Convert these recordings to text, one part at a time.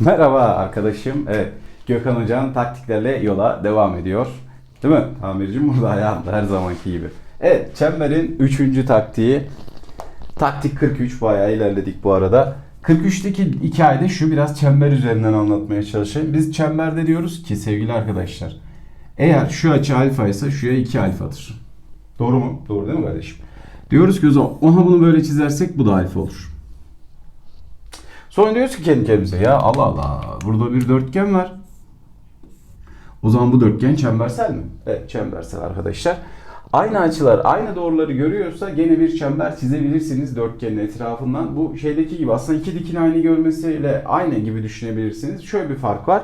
Merhaba arkadaşım. Evet, Gökhan Hoca'nın taktiklerle yola devam ediyor. Değil mi? Tamircim burada ayağında her zamanki gibi. Evet, çemberin 3. taktiği. Taktik 43 bayağı ilerledik bu arada. 43'teki hikayede şu biraz çember üzerinden anlatmaya çalışayım. Biz çemberde diyoruz ki sevgili arkadaşlar. Eğer şu açı alfa ise şuraya 2 alfadır. Doğru mu? Doğru değil mi kardeşim? Diyoruz ki o zaman oha bunu böyle çizersek bu da alfa olur. Sonra diyoruz ki kendi kendimize ya Allah Allah burada bir dörtgen var. O zaman bu dörtgen çembersel mi? Evet çembersel arkadaşlar. Aynı açılar aynı doğruları görüyorsa gene bir çember çizebilirsiniz dörtgenin etrafından. Bu şeydeki gibi aslında iki dikin aynı görmesiyle aynı gibi düşünebilirsiniz. Şöyle bir fark var.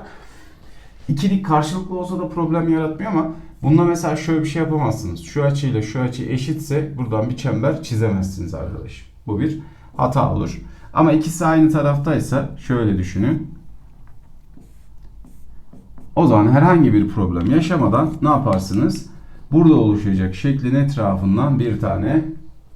İki dik karşılıklı olsa da problem yaratmıyor ama bunda mesela şöyle bir şey yapamazsınız. Şu açıyla şu açı eşitse buradan bir çember çizemezsiniz arkadaşım. Bu bir hata olur. Ama ikisi aynı taraftaysa şöyle düşünün. O zaman herhangi bir problem yaşamadan ne yaparsınız? Burada oluşacak şeklin etrafından bir tane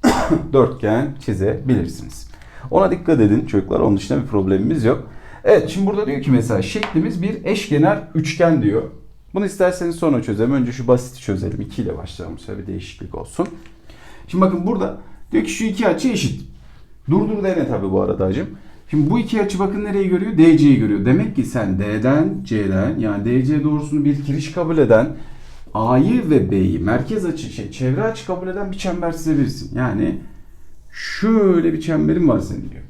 dörtgen çizebilirsiniz. Ona dikkat edin çocuklar. Onun dışında bir problemimiz yok. Evet şimdi burada diyor ki mesela şeklimiz bir eşkenar üçgen diyor. Bunu isterseniz sonra çözelim. Önce şu basiti çözelim. 2 ile başlayalım. Şöyle bir değişiklik olsun. Şimdi bakın burada diyor ki şu iki açı eşit. Durdur dene tabi bu arada hacım. Şimdi bu iki açı bakın nereyi görüyor? DC'yi görüyor. Demek ki sen D'den C'den yani DC doğrusunu bir kiriş kabul eden A'yı ve B'yi merkez açı, şey, çevre açı kabul eden bir çember çizebilirsin. Yani şöyle bir çemberin var senin diyor.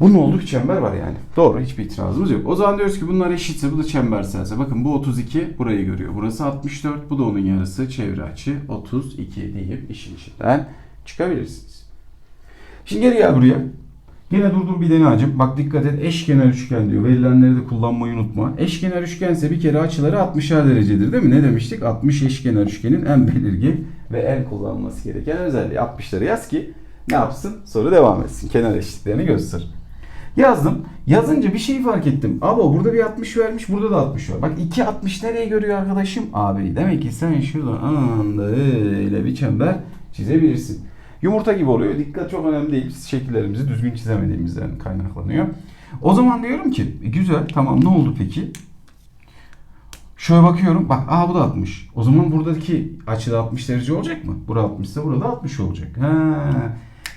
Bunun olduğu bir çember var yani. Doğru hiçbir itirazımız yok. O zaman diyoruz ki bunlar eşitse bu da çemberselse. Bakın bu 32 burayı görüyor. Burası 64 bu da onun yarısı çevre açı 32 deyip işin içinden çıkabilirsiniz. Şimdi geri gel buraya. Yine durdur bir dene hacım. Bak dikkat et eşkenar üçgen diyor. Verilenleri de kullanmayı unutma. Eşkenar üçgense bir kere açıları 60'ar derecedir değil mi? Ne demiştik? 60 eşkenar üçgenin en belirgin ve en kullanılması gereken özelliği. 60'ları yaz ki ne yapsın? Soru devam etsin. Kenar eşitliklerini göster. Yazdım. Yazınca bir şey fark ettim. Abo burada bir 60 vermiş, burada da 60 var. Bak 2 60 nereye görüyor arkadaşım? Abi demek ki sen şuradan anında öyle bir çember çizebilirsin. Yumurta gibi oluyor. Dikkat çok önemli değil. Biz şekillerimizi düzgün çizemediğimizden kaynaklanıyor. O zaman diyorum ki e, güzel tamam ne oldu peki? Şöyle bakıyorum. Bak aa bu da 60. O zaman buradaki açıda 60 derece olacak mı? Bura 60 ise burada 60 olacak. Ha.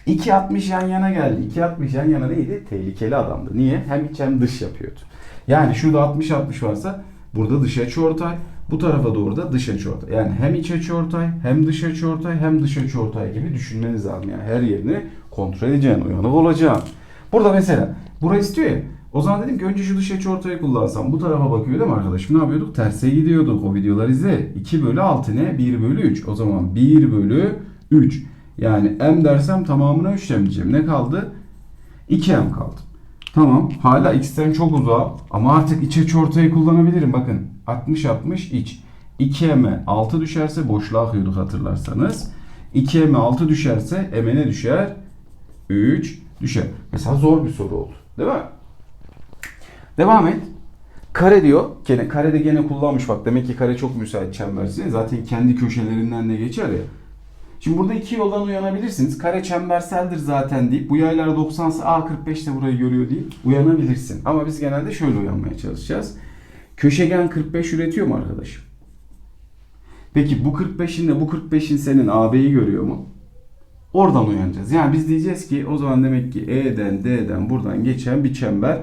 2 60 yan yana geldi. 2 60 yan yana neydi? Tehlikeli adamdı. Niye? Hem iç hem dış yapıyordu. Yani şurada 60 60 varsa burada dış açı ortay. Bu tarafa doğru da dış açı ortay. Yani hem iç açı ortay, hem dış açı ortay, hem dış açı ortay gibi düşünmeniz lazım. Yani her yerini kontrol edeceksin, uyanık olacaksın. Burada mesela burayı istiyor ya. O zaman dedim ki önce şu dış açı ortayı kullansam. Bu tarafa bakıyor değil mi arkadaşım? Ne yapıyorduk? Terse gidiyorduk. O videoları izle. 2 bölü 6 ne? 1 bölü 3. O zaman 1 bölü 3. Yani m dersem tamamına 3 diyeceğim. Ne kaldı? 2m kaldı. Tamam. Hala x'ten çok uzağım. Ama artık iç açı ortayı kullanabilirim. Bakın 60-60 iç. 2m'e 6 düşerse boşluğa akıyorduk hatırlarsanız. 2m'e 6 düşerse m'e ne düşer? 3 düşer. Mesela zor bir soru oldu. Değil mi? Devam et. Kare diyor. Gene karede gene kullanmış bak. Demek ki kare çok müsait çembersine. Zaten kendi köşelerinden de geçer ya. Şimdi burada iki yoldan uyanabilirsiniz. Kare çemberseldir zaten deyip bu yaylar 90 ise A 45 de burayı görüyor deyip uyanabilirsin. Ama biz genelde şöyle uyanmaya çalışacağız. Köşegen 45 üretiyor mu arkadaşım? Peki bu 45'in de bu 45'in senin AB'yi görüyor mu? Oradan uyanacağız. Yani biz diyeceğiz ki o zaman demek ki E'den D'den buradan geçen bir çember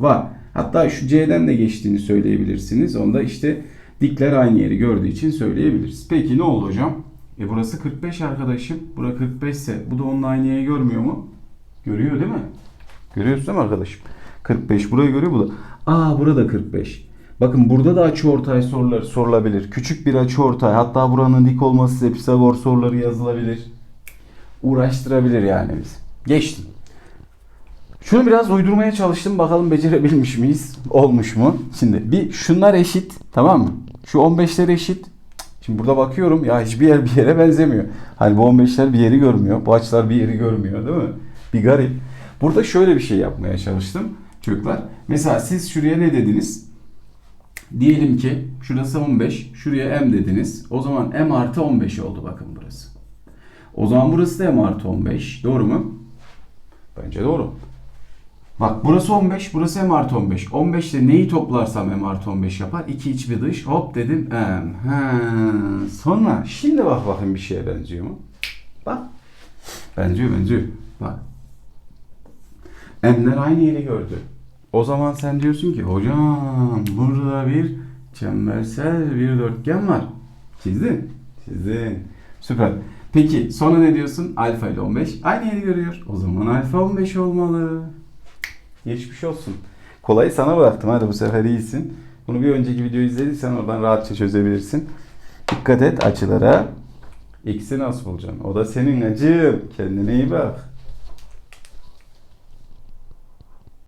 var. Hatta şu C'den de geçtiğini söyleyebilirsiniz. Onda işte dikler aynı yeri gördüğü için söyleyebiliriz. Peki ne oldu hocam? E burası 45 arkadaşım. Bura 45 ise bu da onun aynı yeri görmüyor mu? Görüyor değil mi? Görüyorsun değil mi arkadaşım? 45 burayı görüyor bu da. Aa burada 45. Bakın burada da açı ortay soruları sorulabilir. Küçük bir açı ortay. Hatta buranın dik olması size Pisagor soruları yazılabilir. Uğraştırabilir yani biz. Geçtim. Şunu biraz uydurmaya çalıştım. Bakalım becerebilmiş miyiz? Olmuş mu? Şimdi bir şunlar eşit. Tamam mı? Şu 15'ler eşit. Şimdi burada bakıyorum ya hiçbir yer bir yere benzemiyor. Hani bu 15'ler bir yeri görmüyor. Bu açılar bir yeri görmüyor değil mi? Bir garip. Burada şöyle bir şey yapmaya çalıştım çocuklar. Mesela siz şuraya ne dediniz? Diyelim ki şurası 15, şuraya m dediniz. O zaman m artı 15 oldu bakın burası. O zaman burası da m artı 15. Doğru mu? Bence doğru. Bak burası 15, burası m artı 15. 15 ile neyi toplarsam m artı 15 yapar? 2 iç bir dış. Hop dedim m. He. Sonra şimdi bak bakayım bir şeye benziyor mu? Bak. Benziyor benziyor. Bak. M'ler aynı yeri gördü. O zaman sen diyorsun ki hocam burada bir çembersel bir dörtgen var. Çizdin. Çizdin. Süper. Peki sonra ne diyorsun? Alfa ile 15 aynı yeri görüyor. O zaman alfa 15 olmalı. Geçmiş olsun. Kolayı sana bıraktım. Hadi bu sefer iyisin. Bunu bir önceki videoyu izlediysen oradan rahatça çözebilirsin. Dikkat et açılara. X'i nasıl bulacaksın? O da senin acım. Kendine iyi bak.